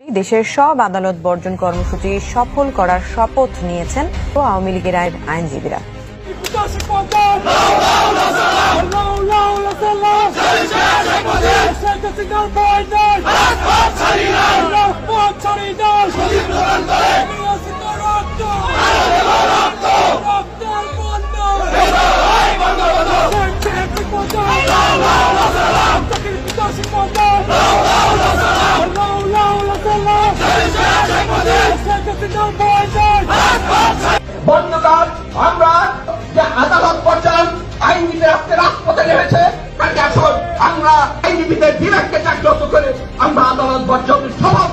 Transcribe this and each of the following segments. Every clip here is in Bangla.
দেশের সব আদালত বর্জন কর্মসূচি সফল করার শপথ নিয়েছেন ও আওয়ামী লীগের আইন- আইনজীবীরা। আমরা যে আদালত পর্যায়ন আইনজীবী রাখতে রাজপথে নেমেছে, তাকে আসুন আমরা আইনজীবীদের বিবেককে জাগ্রত করে আমরা আদালত বর্জন করি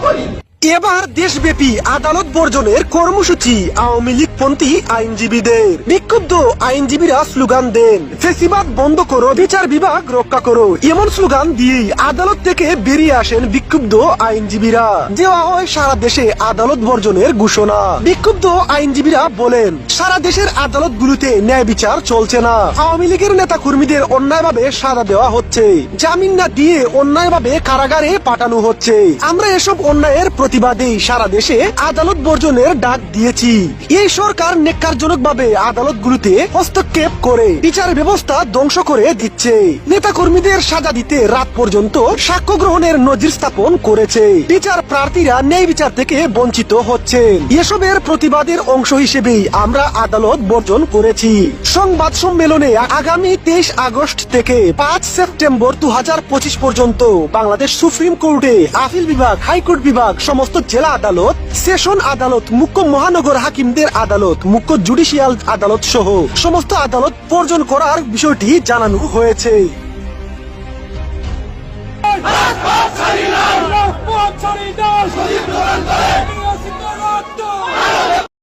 এবার দেশব্যাপী আদালত বর্জনের কর্মসূচি আওয়ামী লীগপন্থী আইনজীবীদের। বিক্ষুব্ধ আইনজীবীরা স্লোগান দেন, ফেসিবাদ বন্ধ করো, বিচার বিভাগ রক্ষা করো। এমন স্লোগান দিয়েই আদালত থেকে বেরিয়ে আসেন বিক্ষুব্ধ আইনজীবীরা। দেওয়া হয় সারা দেশে আদালত বর্জনের ঘোষণা। বিক্ষুব্ধ আইনজীবীরা বলেন, সারা দেশের আদালতগুলোতে ন্যায় বিচার চলছে না। আওয়ামী লীগের নেতা কর্মীদের অন্যায়ভাবে সাজা দেওয়া হচ্ছে। জামিন না দিয়ে অন্যায়ভাবে কারাগারে পাঠানো হচ্ছে। আমরা এসব অন্যায়ের প্রতিবাদে সারা দেশে আদালত বর্জনের ডাক দিয়েছি। এই সরকার নেককারজনকভাবে আদালতগুলোতে হস্তক্ষেপ করে, বিচার ব্যবস্থা ধ্বংস করে দিচ্ছে। নেতা কর্মীদের সাজা দিতে রাত পর্যন্ত সাক্ষ্য গ্রহণের নজির স্থাপন করেছে। বিচার প্রার্থীরা ন্যায় বিচার থেকে বঞ্চিত হচ্ছে। এসবের প্রতিবাদের অংশ হিসেবেই আমরা আদালত বর্জন করেছি। সংবাদ সম্মেলনে আগামী তেইশ আগস্ট থেকে পাঁচ সেপ্টেম্বর দু হাজার পঁচিশ পর্যন্ত বাংলাদেশ সুপ্রিম কোর্টে আপিল বিভাগ, হাইকোর্ট বিভাগ সমস্ত জেলা আদালত, সেশন আদালত, মুখ্য মহানগর হাকিমদের আদালত, মুখ্য জুডিশিয়াল আদালত সহ সমস্ত আদালত বর্জন করার বিষয়টি জানানো হয়েছে!